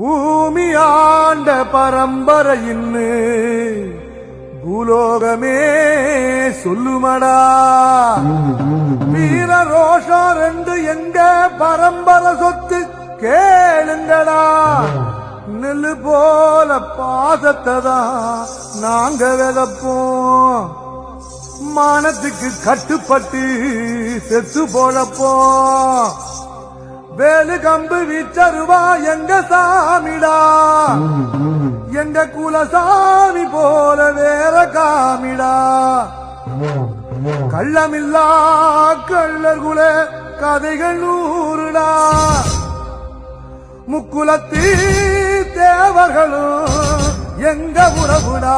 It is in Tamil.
பூமி ஆண்ட பரம்பரையின்னு பூலோகமே சொல்லுமடா. வீர ரோஷம் ரெண்டு எங்க பரம்பரை சொத்து கேளுங்கடா. நெல்லு போல பாதத்தை தான் நாங்க விதப்போம். மானத்துக்கு கட்டுப்பட்டு செத்து போழப்போம் வேலு கம்பு வீச்சருவா எங்க சாமிடா? எங்க குலசாமி போல வேற காமிடா? கள்ளமில்லா கள்ளர் குல கதைகள் நூறுடா. முக்குலத்தி தேவர்களும் எங்க உறவுடா?